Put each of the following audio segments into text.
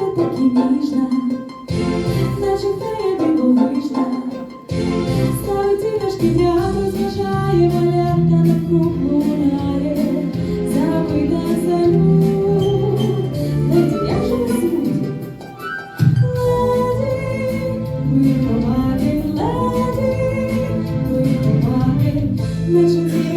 Як сувора, так і ніжна, наче фея дивовижна, ставить іграшки в ряд, розважає малятка навкруг лунає, запита салют, леді, як же звуть? Леді, виховати, леді, виховати, наче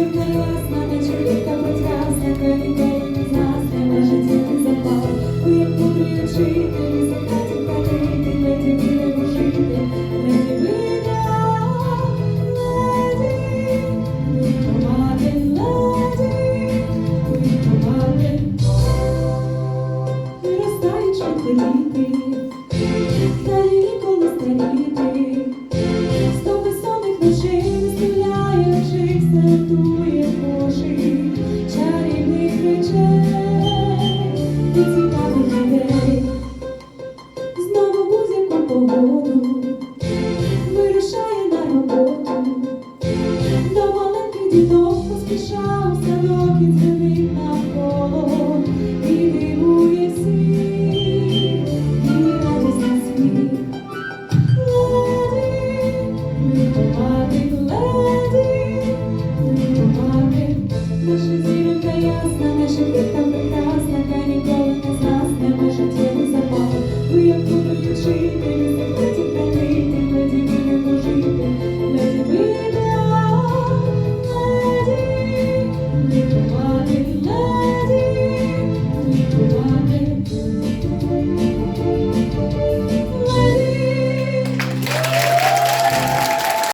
сидіти, та ніколи сто безсонних ночей стріляючих, садує Божий, чарівних речей і людей, знову будь-яку погоду.